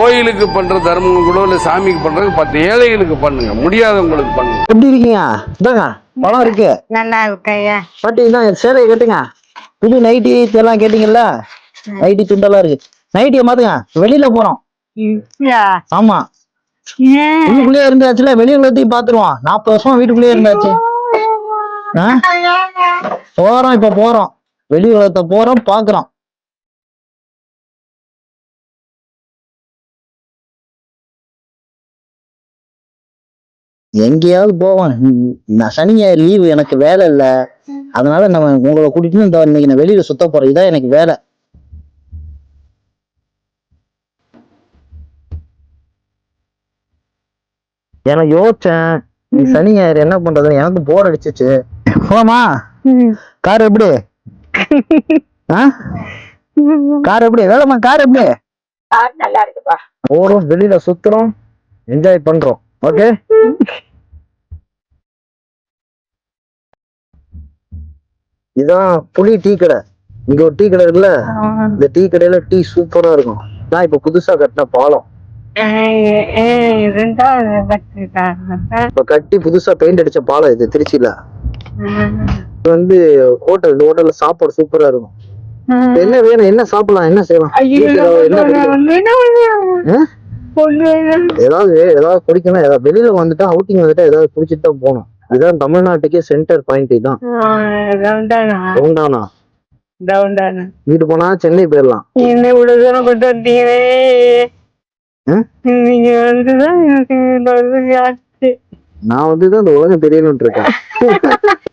கோயிலுக்கு பண்ற தர்மம் கூட இல்ல சாமிக்கு பண்றது பத்து ஏழைகளுக்கு பண்ணுங்க. முடியாதவங்களுக்கு பண்ணுங்க. எப்படி இருக்கீங்க? இதாங்க பழம் இருக்கு. நல்லா இருக்கையா பாட்டி இதான் சேலையை கேட்டுங்க. புது நைட்டி எல்லாம் கேட்டீங்கல்ல? நைட்டி துண்டெல்லாம் இருக்கு. நைட்டியை மாத்துங்க. வெளியில போறோம். ஆமா. வீட்டுக்குள்ளேயே இருந்தாச்சுல வெளி உலகத்தையும் பாத்துருவோம் நாற்பது வருஷம் வீட்டுக்குள்ளேயே இருந்தாச்சு. ஆ? போறோம் இப்ப போறோம். வெளி உலகத்தை போறோம் பாக்குறோம் எங்கேயாவது போவோம் ம், நான் சனி ஞாயிறு லீவு எனக்கு வேலை இல்ல. அதனால நம்ம உங்களை கூட்டிட்டு இந்த இன்னைக்கு நான் வெளியில சுத்த போறேன். இதான் எனக்கு வேலை. எனக்கு யோசிச்சேன் நீ சனி ஞாயிறு என்ன பண்றது எனக்கு போர் அடிச்சிச்சு. போமா கார் எப்படி? கார் எப்படி? வேலைம்மா கார் எப்படி? நல்லா இருக்குப்பா. போறோம் வெளியில சுத்துறோம் என்ஜாய் பண்றோம். ஓகே? இதான் புளி டீ கடை. இங்க ஒரு டீ கடை இருக்குல்ல? இந்த டீ கடையில டீ சூப்பரா இருக்கும். நான் இப்ப புதுசா கட்டின பாலம். இப்ப கட்டி புதுசா பெயிண்ட் அடிச்ச பாலம் இது திருச்சியில. வந்து ஹோட்டல் இந்த ஹோட்டல்ல சாப்பாடு சூப்பரா இருக்கும். என்ன வேணும்? என்ன சாப்பிடலாம்? என்ன செய்யலாம்? ஏதாவது ஏதாவது குடிக்கணும் ஏதாவது வெளியில வந்துட்டா அவுட்டிங் வந்துட்டா ஏதாவது குடிச்சிட்டு தான் போகணும். இதுதான் தமிழ்நாட்டுக்கே சென்டர் பாயிண்ட் இதுதான். ரவுண்டானா வீட்டு போனா சென்னை போயிடலாம். என்ன இவ்வளவு தூரம் கொண்டு வந்தீங்களே? நீங்க வந்துதான் எனக்கு நான் வந்து தான் இந்த உலகம் தெரியணும்னு இருக்கேன்.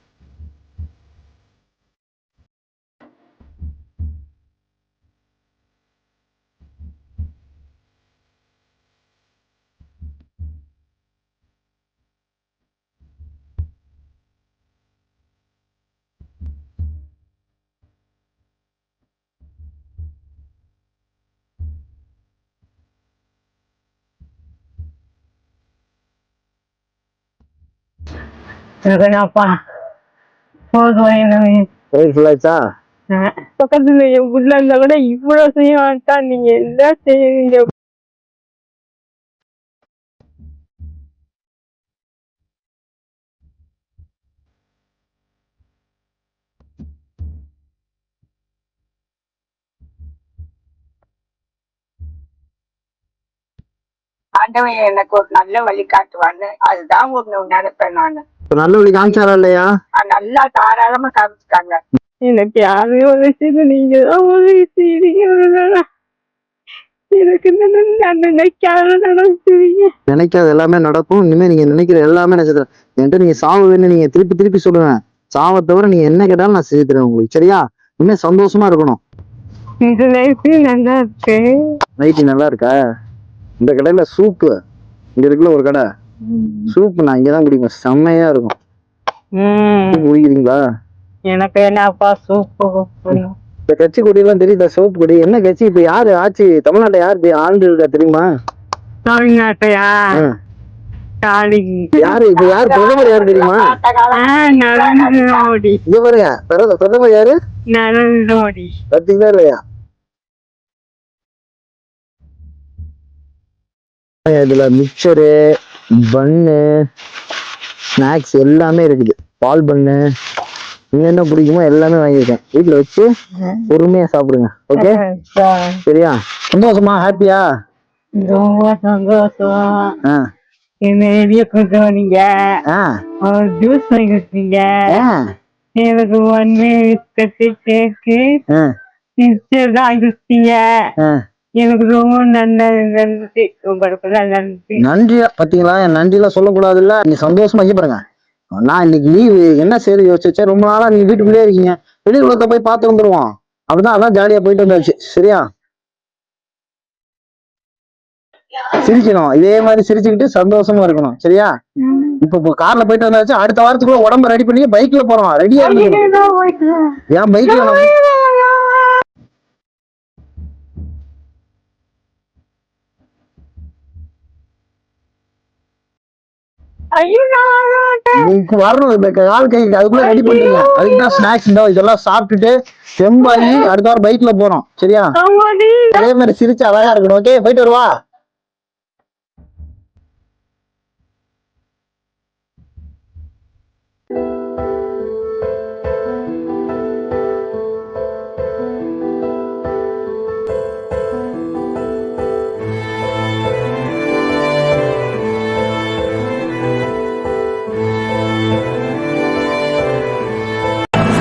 போதும் பக்கத்துல என் புள்ள இருந்தா கூட இவ்வளவு செய்ய மாட்டான் நீங்க என்ன செய்யறீங்க ஆண்டவன் எனக்கு ஒரு நல்ல வழி காட்டுவான்னு அதுதான் ஒண்ணு நினைப்பேன் நானு. நல்ல வழி காமிச்சாரா இல்லையா? நல்லா தாராளமா காமிச்சிட்டாங்க. எனக்கு யாரையும் உதவி நீங்க தான் உதவி செய்றீங்க எனக்கு நான் நினைக்காத நடந்துறீங்க நினைக்காத எல்லாமே நடக்கும். இனிமே நீங்க நினைக்கிற எல்லாமே நினைச்சது என்கிட்ட நீங்க சாவுவேன்னு நீங்க திருப்பி திருப்பி சொல்லுவேன். சாவை தவிர நீங்க என்ன கேட்டாலும் நான் செய்து தருவேன் உங்களுக்கு. சரியா? இனிமே சந்தோஷமா இருக்கணும். இந்த லைஃப் நல்லா இருக்கு நைட்டி நல்லா இருக்கா? இந்த கடையில சூப்பு இங்க இருக்குல்ல ஒரு கடை. சூப் நான் இங்கதான் குடிப்பேன். செம்மையா இருக்கும். குடிக்கிறீங்களா? எனக்கு என்னப்பா சூப்பு இந்த கட்சி கொடியெல்லாம் தெரியுதா? சிவப்பு கொடி. என்ன கட்சி? இப்ப யாரு ஆட்சி? தமிழ்நாட்டை யாரு ஆண்டு இருக்கா தெரியுமா? தமிழ்நாட்டையா? யாரு? இப்ப யாரு? பிரதமர் யாரு தெரியுமா? நரேந்திர மோடி. இங்க பாருங்க. பிரத- பிரதமர் யாரு? நரேந்திர மோடி. பாத்தீங்களா இல்லையா? இதுல மிக்சரு பன்னு ஸ்நாக்ஸ் எல்லாமே இருக்குது. பால் பன்னு நீங்க என்ன பிடிக்குமோ எல்லாமே வாங்கியிருக்கேன். வீட்டுல வச்சு பொறுமையா சாப்பிடுங்க. ஓகே சரியா? சந்தோஷமா? ஹாப்பியா ரொம்ப சந்தோஷம். ஆ. என்ன வெளியே கொண்டு வந்தீங்க. ஜூஸ் வாங்கி கொடுத்தீங்க ஆ. எனக்கு ஒன்னு கேக்கு. மிக்சர் தான் கொடுத்தீங்க ஆ. எனக்கு ரொம்ப நன்றி உங்களுக்கு நன்றி. நன்றியா? பாத்தீங்களா? என் நன்றிலாம் சொல்லக்கூடாதுல்ல. நீங்க சந்தோஷமா இங்க பாருங்க. நான் இன்னைக்கு லீவு என்ன சரி யோசிச்சேன். ரொம்ப நாளா நீங்க வீட்டுக்குள்ளே இருக்கீங்க. வெளி உலகத்தை போய் பார்த்து வந்துருவோம். அப்படிதான் அதான் ஜாலியா போயிட்டு வந்தாச்சு. சரியா? சிரிக்கணும். இதே மாதிரி சிரிச்சுக்கிட்டு சந்தோஷமா இருக்கணும். சரியா? இப்ப இப்போ கார்ல போயிட்டு வந்தாச்சு. அடுத்த வாரத்துக்குள்ள உடம்ப ரெடி பண்ணி பைக்ல போறோம். ரெடியா இருக்கணும். ஏன் பைக்ல நீங்க வரணும் இந்த கால் கை அதுக்குள்ள ரெடி பண்றீங்க அதுக்கு தான் ஸ்நாக்ஸ் இந்த இதெல்லாம் சாப்பிட்டுட்டு செம்பாயி அடுத்த வாரம் பைக்ல போறோம் சரியா? அதே மாதிரி சிரிச்சு அழகா இருக்கணும் ஓகே போயிட்டு வருவா.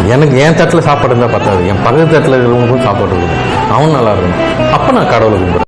எனக்கு என் தட்டில் சாப்பாடு இருந்தால் பத்தாது. என் பக்கத்து தட்டில் இருக்கிறவங்களுக்கும் சாப்பாடு இருக்கணும் அவன் நல்லா இருக்கணும். அப்போ நான் கடவுளை கும்பிடுறேன்.